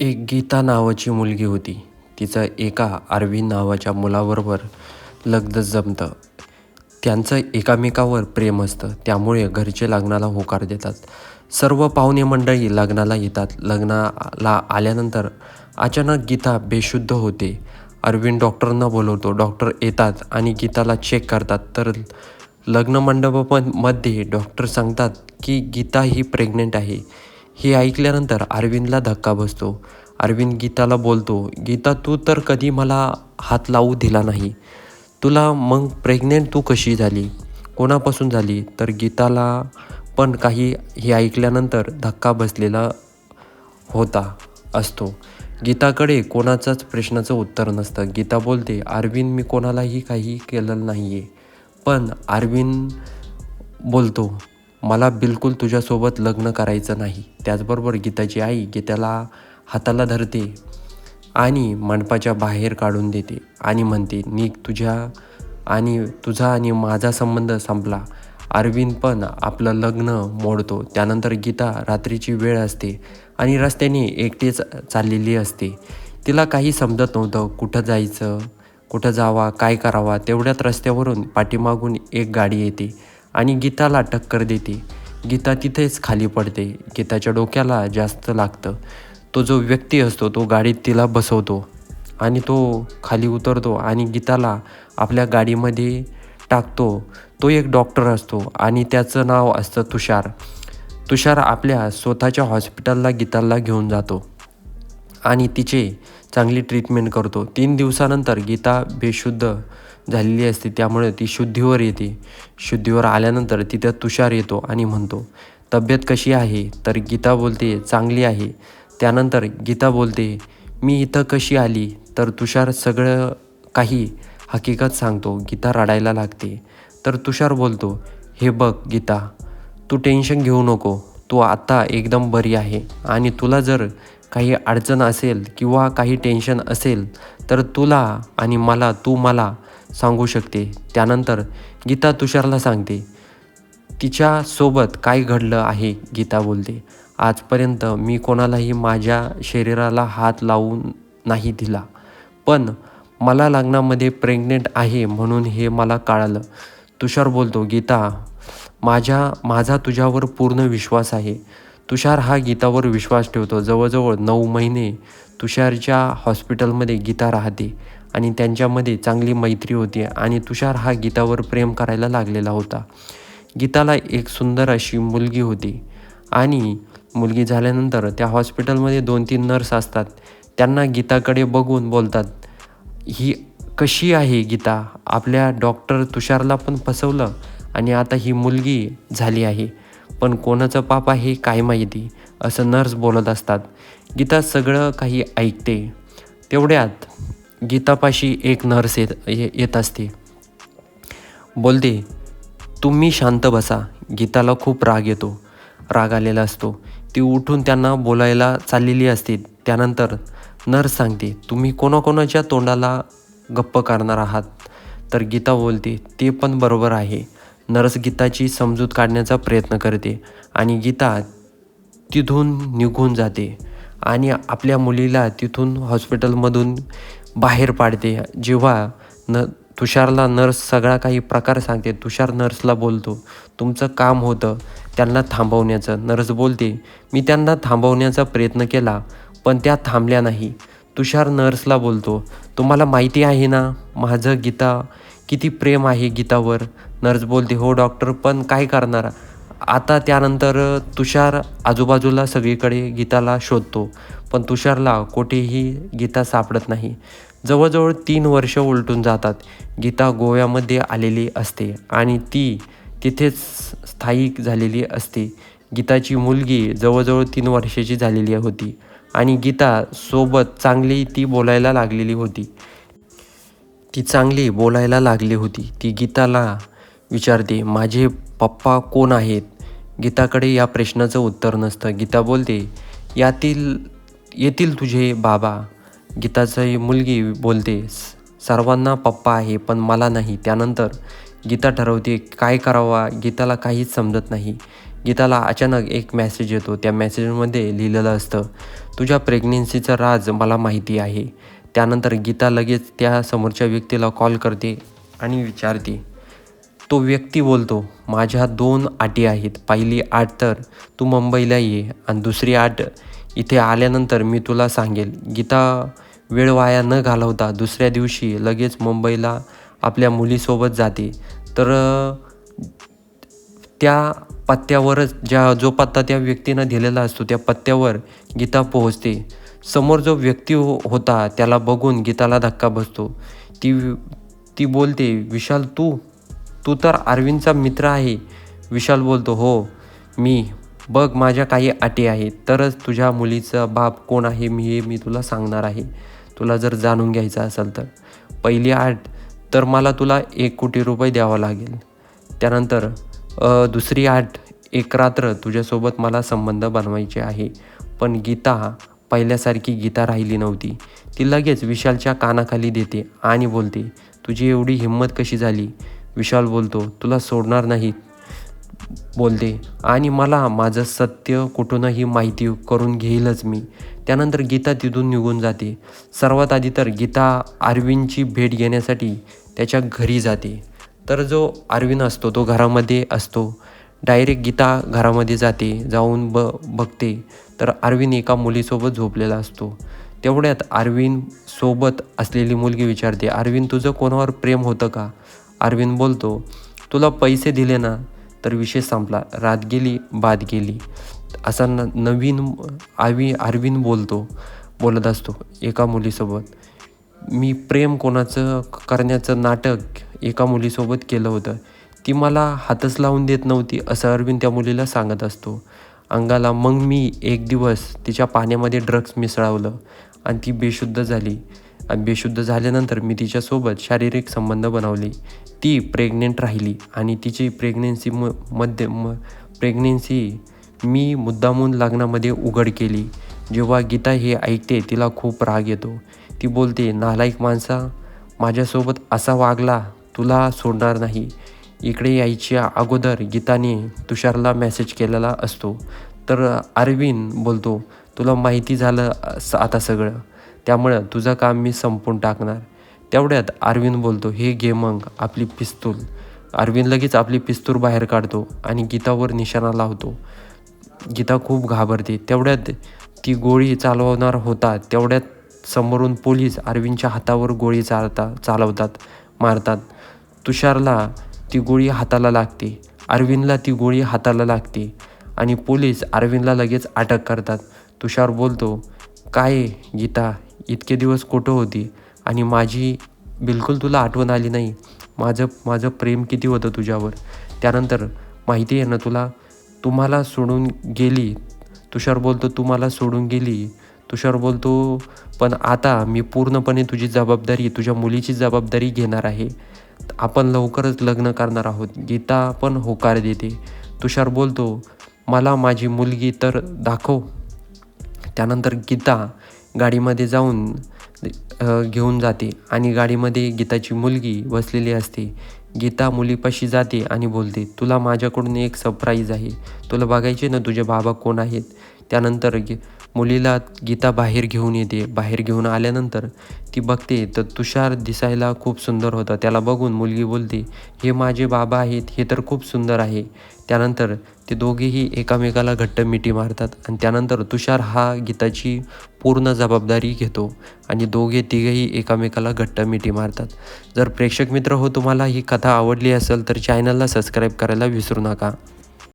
एक गीता नावाची मुलगी होती. तिचं एका अरविंद नावाच्या मुलाबरोबर लग्न जमतं. त्यांचं एकामेकावर प्रेम असतं. त्यामुळे घरचे लग्नाला होकार देतात. सर्व पाहुणे मंडळी लग्नाला येतात. लग्नाला आल्यानंतर अचानक गीता बेशुद्ध होते. अरविंद डॉक्टरांना बोलवतो. डॉक्टर येतात आणि गीताला चेक करतात. तर लग्न मंडपामध्ये डॉक्टर सांगतात की गीता ही प्रेग्नेंट आहे. हे ऐकल्यानंतर अरविंदला धक्का बसतो. अरविंद गीताला बोलतो गीता तू तर कधी मला हात लावू दिला नाही. तुला मग प्रेग्नेंट तू कशी झाली? कोणापासून झाली? तर गीताला पण काही हे ऐकल्यानंतर धक्का बसलेला होता असतो. गीताकडे कोणाचाच प्रश्नाचं उत्तर नसतं. गीता बोलते अरविंद मी कोणालाही काही केलेलं नाही आहे पण अरविंद बोलतो मला बिलकुल तुझ्यासोबत लग्न करायचं नाही. त्याचबरोबर गीताची आई गीताला हाताला धरते आणि मंडपाच्या बाहेर काढून देते आणि म्हणते निक तुझ्या आणि तुझा आणि माझा संबंध संपला. अरविंद पण आपलं लग्न मोडतो. त्यानंतर गीता रात्रीची वेळ असते आणि रस्त्याने एकटीच चाललेली असते. तिला काही समजत नव्हतं कुठं जायचं कुठं जावा काय करावा. तेवढ्यात रस्त्यावरून पाठीमागून एक गाडी येते आणि गीताला टक्कर देते. गीता तिथेच खाली पडते. गीताच्या डोक्याला जास्त लागतं. तो जो व्यक्ती असतो तो गाडीत तिला बसवतो आणि तो खाली उतरतो आणि गीताला आपल्या गाडीमध्ये टाकतो. तो एक डॉक्टर असतो आणि त्याचं नाव असतं तुषार. तुषार आपल्या स्वतःच्या हॉस्पिटलला गीताला घेऊन जातो. आणि तिचे चांगली ट्रीटमेंट करतो. तीन दिवसानंतर गीता बेशुद्ध झालेली असते. त्यामुळे ती शुद्धीवर येते. शुद्धीवर आल्यानंतर तिथं तुषार येतो आणि म्हणतो तब्येत कशी आहे? तर गीता बोलते चांगली आहे. त्यानंतर गीता बोलते मी इथं कशी आली? तर तुषार सगळं काही हकीकत सांगतो. गीता रडायला लागते. तर तुषार बोलतो हे बघ गीता तू टेन्शन घेऊ नको. तू आत्ता एकदम बरी आहे आणि तुला जर काही अडचण असेल किंवा काही टेन्शन असेल तर तुला आणि मला तू मला सांगू शकते. त्यानंतर गीता तुषारला सांगते तिच्यासोबत काय घडलं आहे? गीता बोलते आजपर्यंत मी कोणालाही माझ्या शरीराला हात लावून नाही दिला पण मला लग्नामध्ये प्रेग्नेंट आहे म्हणून हे मला कळालं. तुषार बोलतो गीता माझ्या माझा तुझ्यावर पूर्ण विश्वास आहे. तुषार हा गीतावर विश्वास ठेवतो. जवळजवळ नऊ महिने तुषारच्या हॉस्पिटलमध्ये गीता राहते आणि त्यांच्यामध्ये चांगली मैत्री होती आणि तुषार हा गीतावर प्रेम करायला लागलेला होता. गीताला एक सुंदर अशी मुलगी होती आणि मुलगी झाल्यानंतर त्या हॉस्पिटलमध्ये दोन तीन नर्स असतात. त्यांना गीताकडे बघून बोलतात ही कशी आहे गीता? आपल्या डॉक्टर तुषारला पण फसवलं आणि आता ही मुलगी झाली आहे. पण कोणाचं पाप आहे काय माहिती? असं नर्स बोलत असतात. गीता सगळं काही ऐकते. तेवढ्यात गीतापाशी एक नर्स येत येत असते. बोलते तुम्ही शांत बसा. गीताला खूप राग येतो. राग आलेला असतो. ती उठून त्यांना बोलायला चाललेली असते. त्यानंतर नर्स सांगते तुम्ही कोणाकोणाच्या तोंडाला गप्प करणार आहात? तर गीता बोलते ते पण बरोबर आहे. नर्स गीताची समजूत काढण्याचा प्रयत्न करते आणि गीता तिथून निघून जाते आणि आपल्या मुलीला तिथून हॉस्पिटलमधून बाहेर पाडते. जेव्हा न तुषारला नर्स सगळा काही प्रकार सांगते तुषार नर्सला बोलतो तुमचं काम होतं त्यांना थांबवण्याचं. नर्स बोलते मी त्यांना थांबवण्याचा प्रयत्न केला पण त्या थांबल्या नाही. तुषार नर्सला बोलतो तुम्हाला माहिती आहे ना माझं गीता किती प्रेम आहे गीतावर? नर्स बोलते हो डॉक्टर पण काय करणार? आता त्यानंतर तुषार आजूबाजूला सगळीकडे गीताला शोधतो पण तुषारला कुठेही गीता सापडत नाही. जवळजवळ तीन वर्ष उलटून जातात गीता गोव्यामध्ये आलेली असते आणि ती तिथेच स्थायिक झालेली असते. गीताची मुलगी जवळजवळ तीन वर्षाची झालेली होती. आणि गीता सोबत चांगली ती बोलायला लागलेली होती. ती चांगली बोलायला लागली होती. ती गीताला विचारते माझे पप्पा कोण आहेत? गीताकडे या प्रश्नाचं उत्तर नसतं. गीता बोलते यातील येतील तुझे बाबा. गीताची मुलगी बोलते सर्वांना पप्पा आहे पण मला नाही. त्यानंतर गीता ठरवते काय करावा? गीताला काहीच समजत नाही. गीताला अचानक एक मॅसेज येतो. त्या मॅसेजमध्ये लिहिलेलं असतं तुझ्या प्रेग्नेन्सीचं राज मला माहिती आहे. त्यानंतर गीता लगेच त्या समोरच्या व्यक्तीला कॉल करते आणि विचारते. तो व्यक्ती बोलतो माझ्या दोन आटी आहेत. पहिली आट तर तू मुंबईला ये आणि दुसरी आट इथे आल्यानंतर मी तुला सांगेल. गीता वेळ वाया न घालवता दुसऱ्या दिवशी लगेच मुंबईला आपल्या मुलीसोबत जाते. तर त्या पत्त्यावरच ज्या जो पत्ता त्या व्यक्तीनं दिलेला असतो त्या पत्त्यावर गीता पोहोचते. समोर जो व्यक्ती हो होता त्याला बघून गीताला धक्का बसतो. ती ती बोलते विशाल तू तू तर अरविंदचा मित्र आहे. विशाल बोलतो हो मी बघ माझ्या काही अटी आहेत. तरच तुझ्या मुलीचा बाप कोण आहे मी हे मी तुला सांगणार आहे. तुला जर जाणून घ्यायचं असेल तर. पहिली आठ तर मला तुला एक कोटी रुपये द्यावा लागेल. त्यानंतर दुसरी आठ एक रात्र तुझ्यासोबत मला संबंध बनवायचे आहे. पण गीता पहिल्यासारखी गीता राहिली नव्हती. ती लगेच विशालच्या कानाखाली देते आणि बोलते तुझी एवढी हिंमत कशी झाली? विशाल बोलतो तुला सोडणार नाही बोलते आणि मला माझं सत्य कुठूनही माहिती करून घेईलच मी. त्यानंतर गीता तिथून निघून जाते. सर्वात आधी तर गीता अरविंदची भेट घेण्यासाठी त्याच्या घरी जाते. तर जो अरविंद असतो तो घरामध्ये असतो. डायरेक्ट गीता घरामध्ये जाते जाऊन ब बघते. तर अरविंद एका मुलीसोबत झोपलेला असतो. तेवढ्यात अरविंद सोबत असलेली मुलगी विचारते अरविंद तुझं कोणावर प्रेम होतं का? अरविंद बोलतो तुला पैसे दिले ना तर विषय संपला. रात गेली बाद गेली. असा न नवीन आवी अरविंद बोलतो बोलत असतो एका मुलीसोबत. मी प्रेम कोणाचं करण्याचं नाटक एका मुलीसोबत केलं होतं. ती मला हातच लावून देत नव्हती असं अरविंद त्या मुलीला सांगत असतो. अंगाला मग मी एक दिवस तिच्या पाण्यामध्ये ड्रग्स मिसळावलं आणि ती बेशुद्ध झाली. आणि बेशुद्ध झाल्यानंतर मी तिच्यासोबत शारीरिक संबंध बनवले. ती प्रेग्नेंट राहिली आणि तिची प्रेग्नेन्सी म मध्ये म प्रेग्नेन्सी मी मुद्दामून लग्नामध्ये उघड केली. जेव्हा गीता हे ऐकते तिला खूप राग येतो. ती बोलते नालायक माणसा माझ्यासोबत असा वागला तुला सोडणार नाही. इकडे यायच्या अगोदर गीताने तुषारला मेसेज केलेला असतो. तर अरविंद बोलतो तुला माहिती झालं आता सगळं. त्यामुळं तुझं काम मी संपून टाकणार. तेवढ्यात अरविंद बोलतो हे घे मग आपली पिस्तूल. अरविंद लगेच आपली पिस्तूल बाहेर काढतो आणि गीतावर निशाणा लावतो. गीता खूप घाबरते. तेवढ्यात ती गोळी चालवणार होता तेवढ्यात समोरून पोलीस अरविंदच्या हातावर गोळी चालता चालवतात मारतात. तुषारला ती गोळी हाताला लागते. अरविंदला ती गोळी हाताला लागते. आणि पोलीस अरविंदला लगेच अटक करतात. तुषार बोलतो काय गीता? इतके दिवस कुठं होती आणि माझी बिलकुल तुला आठवण आली नाही. माझं माझं प्रेम किती होतं तुझ्यावर? त्यानंतर माहिती आहे ना तुला? तुम्हाला सोडून गेली. तुषार बोलतो तुम्हाला सोडून गेली? तुषार बोलतो पण आता मी पूर्णपणे तुझी जबाबदारी तुझ्या मुलीची जबाबदारी घेणार आहे. आपण लवकरच लग्न करणार आहोत. गीता पण होकार देते. तुषार बोलतो मला माझी मुलगी तर दाखव. त्यानंतर गीता गाडीमध्ये जाऊन घेऊन जाते आणि गाडीमध्ये गीताची मुलगी बसलेली असते. गीता मुलीपाशी जाते आणि बोलते तुला माझ्याकडून एक सरप्राईज आहे. तुला बघायचे ना तुझे बाबा कोण आहेत? त्यानंतर गी मुलीला गीता बाहेर घेऊन येते. बाहेर घेऊन आल्यानंतर ती बघते तर तुषार दिसायला खूप सुंदर होता. त्याला बघून मुलगी बोलते हे माझे बाबा आहेत हे तर खूप सुंदर आहे. त्यानंतर ते दोघेही एकामेकाला घट्ट मिठी मारतात आणि त्यानंतर तुषार हा गीताची पूर्ण जबाबदारी घेतो आणि दोघे तिघेही एकामेकाला घट्ट मिठी मारतात. जर प्रेक्षक मित्र हो तुम्हाला ही कथा आवडली असेल तर चॅनलला सबस्क्राईब करायला विसरू नका.